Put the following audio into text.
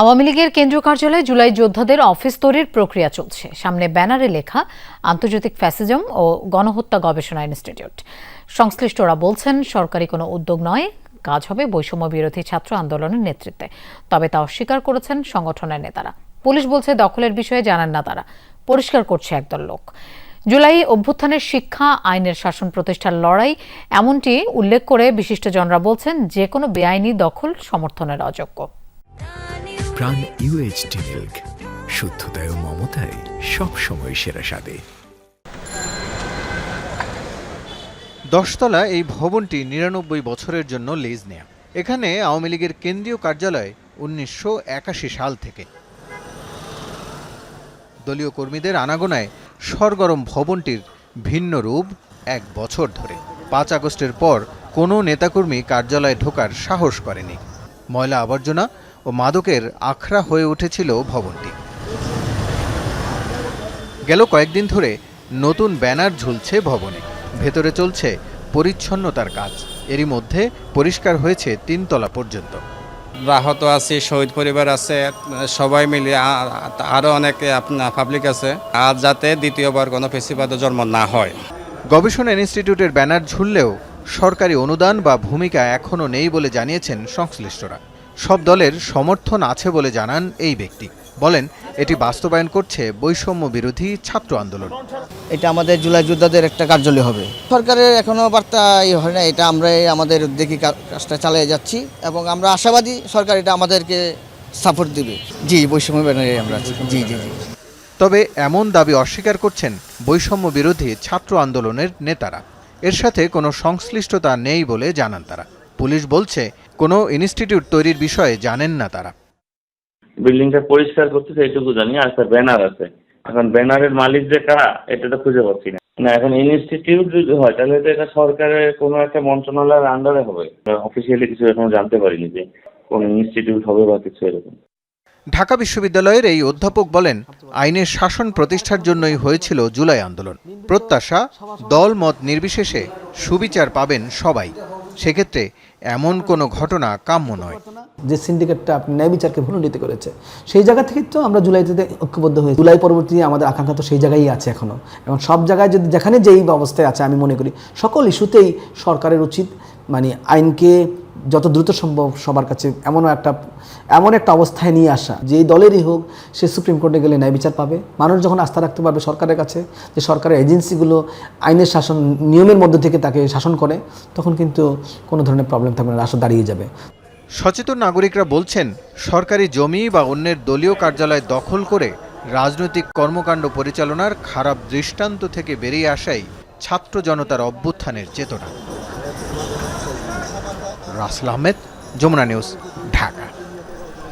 আওয়ামী লীগের কেন্দ্রীয় কার্যালয়ে জুলাই যোদ্ধাদের অফিস তৈরির প্রক্রিয়া চলছে। সামনে ব্যানারে লেখা, আন্তর্জাতিক ফ্যাসিজম ও গণহত্যা গবেষণা ইনস্টিটিউট। সংশ্লিষ্টরা বলছেন, সরকারি কোনো উদ্যোগ নয়, কাজ হবে বৈষম্য বিরোধী ছাত্র আন্দোলনের নেতৃত্বে। তবে তা অস্বীকার করেছেন সংগঠনের নেতারা। পুলিশ বলছে, দখলের বিষয়ে জানান না তারা। পরিষ্কার করছে একদল লোক। জুলাই অভ্যুত্থানের শিক্ষা, আইনের শাসন প্রতিষ্ঠার লড়াই, এমনটি উল্লেখ করে বিশিষ্টজনরা বলছেন, যে কোনো বেআইনি দখল সমর্থনের অযোগ্য। প্রাণ ইউএইচটি মিল্ক শুদ্ধতায় ও মমতায় সবসময় সেরা স্বাদে। দশতলা এই ভবনটি নিরানব্বই বছরের জন্য লিজ নেয়া। এখানে আওয়ামী লীগের কেন্দ্রীয় কার্যালয় উনিশশো একাশি সাল থেকে। দলীয় কর্মীদের আনাগোনায় সরগরম ভবনটির ভিন্ন রূপ এক বছর ধরে। পাঁচ আগস্টের পর কোনো নেতাকর্মী কার্যালয়ে ঢোকার সাহস করেনি। ময়লা আবর্জনা ও মাদকের আখড়া হয়ে উঠেছিল ভবনটি। গেল কয়েকদিন ধরে নতুন ব্যানার ঝুলছে ভবনে। ভেতরে চলছে পরিচ্ছন্নতার কাজ। এরই মধ্যে পরিষ্কার হয়েছে তিনতলা পর্যন্ত। রাহত আছে শহীদ পরিবার আছে সবাই মিলে আরও আরও অনেকে আপনার পাবলিক আছে। আর যাতে দ্বিতীয়বার কোনো ফেসিবাদে জন্ম না হয়। গবেষণা ইনস্টিটিউটের ব্যানার ঝুললেও সরকারি অনুদান বা ভূমিকা এখনও নেই বলে জানিয়েছেন সংশ্লিষ্টরা। সব দলের সমর্থন আছে বলে জানান এই ব্যক্তি। বলেন এটি বাস্তবায়ন করছে বৈষম্য বিরোধী ছাত্র আন্দোলন। এটা আমাদের জুলাই যোদ্ধাদের একটা কার্যালয় হবে। সরকারের এখনও বার্তা হয় না এটা আমরা আমাদের কা- কাজটা চালিয়ে যাচ্ছি এবং আমরা আশাবাদী সরকার এটা আমাদেরকে সাপোর্ট দিবে। জি বৈষম্য ব্যানারে আমরা জি জি জি। তবে এমন দাবি অস্বীকার করছেন বৈষম্য বিরোধী ছাত্র আন্দোলনের নেতারা। এর সাথে কোনো সংশ্লিষ্টতা নেই বলে জানান তারা। পুলিশ বলছে কোনো ইনস্টিটিউট তৈরির বিষয়ে জানেন না তারা। বিল্ডিংটা পরিষ্কার করতেছে এইটুকু জানি আর একটা ব্যানার আছে। এখন ব্যানারের মালিক যে কারা এটা তো খুঁজে পাচ্ছি না। না এখন ইনস্টিটিউট যদি হয় তাহলে তো এটা সরকারের কোনো একটা মন্ত্রণালয়ের আন্ডারে হবে। অফিসিয়ালি কিছু এখনও জানতে পারিনি যে কোন ইনস্টিটিউট হবে বা কিছু এরকম। ঢাকা বিশ্ববিদ্যালয়ের এই অধ্যাপক বলেন আইনের শাসন প্রতিষ্ঠার জন্যই হয়েছিল জুলাই আন্দোলন। প্রত্যাশা দল মত নির্বিশেষে সুবিচার পাবেন সবাই। সেক্ষেত্রে এমন কোনো ঘটনা কাম্য নয়। যে সিন্ডিকেটটা আপনি ন্যায় বিচারকে ভুলণ্ডিত করেছে, সেই জায়গা থেকে তো আমরা জুলাইতে ঐক্যবদ্ধ হয়েছি। জুলাই পরবর্তী আমাদের আকাঙ্ক্ষা তো সেই জায়গায়ই আছে এখনও এবং সব জায়গায় যদি যেখানে যেই অবস্থায় আছে, আমি মনে করি সকল ইস্যুতেই সরকারের উচিত মানে আইনকে যত দ্রুত সম্ভব সবার কাছে এমনও একটা, এমন একটা অবস্থায় নিয়ে আসা, যেই দলেরই হোক সে সুপ্রিম কোর্টে গেলে ন্যায় বিচার পাবে। মানুষ যখন আস্থা রাখতে পারবে সরকারের কাছে যে সরকারের এজেন্সিগুলো আইনের শাসন, নিয়মের মধ্যে থেকে তাকে শাসন করে, তখন কিন্তু কোনো ধরনের প্রবলেম থাকবে না, রাষ্ট্র দাঁড়িয়ে যাবে। সচেতন নাগরিকরা বলছেন, সরকারি জমি বা অন্যের দলীয় কার্যালয় দখল করে রাজনৈতিক কর্মকাণ্ড পরিচালনার খারাপ দৃষ্টান্ত থেকে বেরিয়ে আসাই ছাত্র জনতার অভ্যুত্থানের চেতনা। রাসেল আহমেদ যমুনা নিউজ ঢাকা।